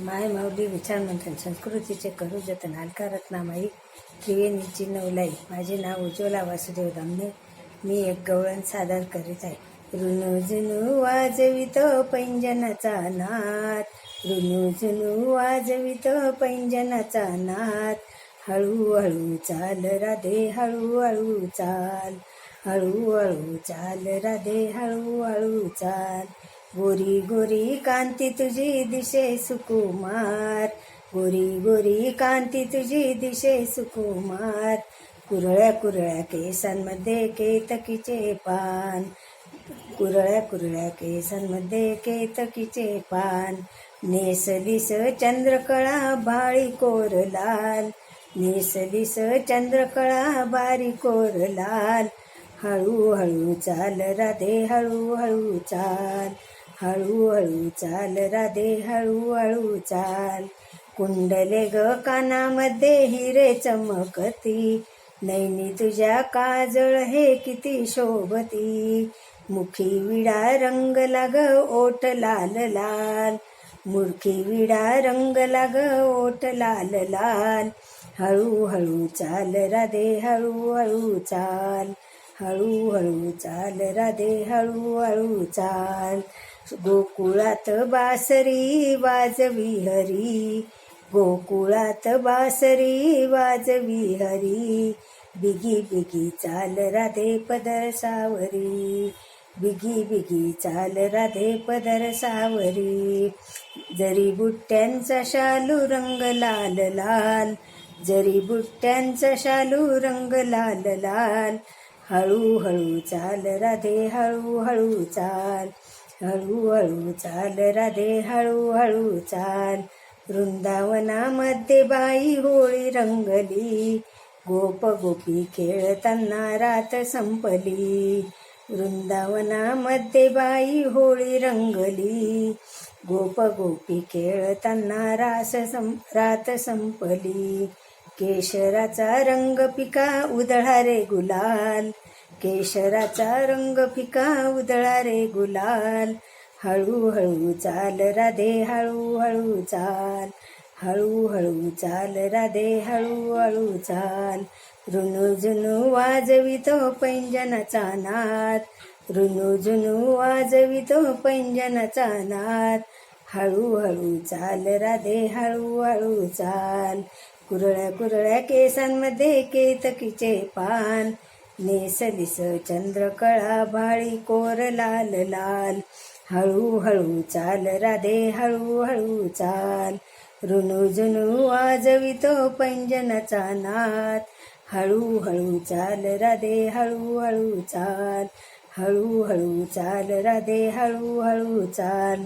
माय माऊली विचारमंथन संस्कृतीचे करू जतन हलका रत्नामाई त्रिवेणी चिन्नवलाई माझे नाव उज्ज्वला वासुदेव दामने मी एक गवळण सादर करीत आहे. रुनु जुनू वाजवित पैंजनाचा नाथ रुनु जुनू वाजवित पैंजनाचा नाथ हळूहळू चाल राधे हळूहळू चाल हळूहळू चाल राधे हळूहळू चाल. गोरी गोरी कांती तुझी दिशे सुकुमार. गोरी गोरी कांती तुझी दिशे सुकुमार. कुरळ्या कुरळ्या केसांमध्ये केतकीचे पान. कुरळ्या कुरळ्या केसांमध्ये केतकीचे पान. नेसलीस चंद्रकळा बाळी कोर लाल. दिस चंद्रकळा बारी कोर लाल. हळूहळू चाल राधे हळूहळू चाल. हळूहळू चाल राधे हळूहळू चाल. कुंडले ग कानामध्ये हिरे चमकती. नैनी तुझ्या काजळ हे किती शोभती. मुखी विडा रंग लाग ओट लाल लाल. मुरखी विडा रंग लाग ओट लाल लाल. हळूहळू चाल राधे हळूहळू चाल. हळूहळू चाल राधे हळूहळू चाल. गोकुळात बासरी वाजवी हरी. गोकुळात बासरी वाजवी हरी. बिगी बिगी चाल राधे पदर सावरी. बिगी बिगी चाल राधे पदर सावरी. जरी बुट्ट्यांचा शालू रंग लाल लाल. जरी बुट्ट्यांचा शालू रंग लाल लाल. हळूहळू चाल राधे हळूहळू चाल. हळूहळू चाल राधे हळूहळू चाल. वृंदावनामध्ये बाई होळी रंगली. गोप गोपी खेळताना रात संपली. वृंदावनामध्ये बाई होळी रंगली. गोप गोपी खेळताना रास सं रात संपली. केशराचा रंग पिका उधळा रे गुलाल. केशराचा रंग फिका उधळा रे गुलाल. हळूहळू चाल राधे हळूहळू चाल. हळूहळू चाल राधे हळूहळू चाल. रुनु जुनू वाजवितो पैंजनाचा नाद. रुणुजुनू वाजवितो पैंजनाचा नाद. हळूहळू चाल राधे हळूहळू चाल. कुरळ्या कुरळ्या केसांमध्ये केतकीचे पान. नेस नेसलिस चंद्रकळा भाळी कोर लाल लाल. हळूहळू चाल राधे हळूहळू चाल. रुनु जुनू वाजवितो पैंजनाचा नाद. हळूहळू चाल राधे हळूहळू चाल. हळूहळू चाल राधे हळूहळू चाल.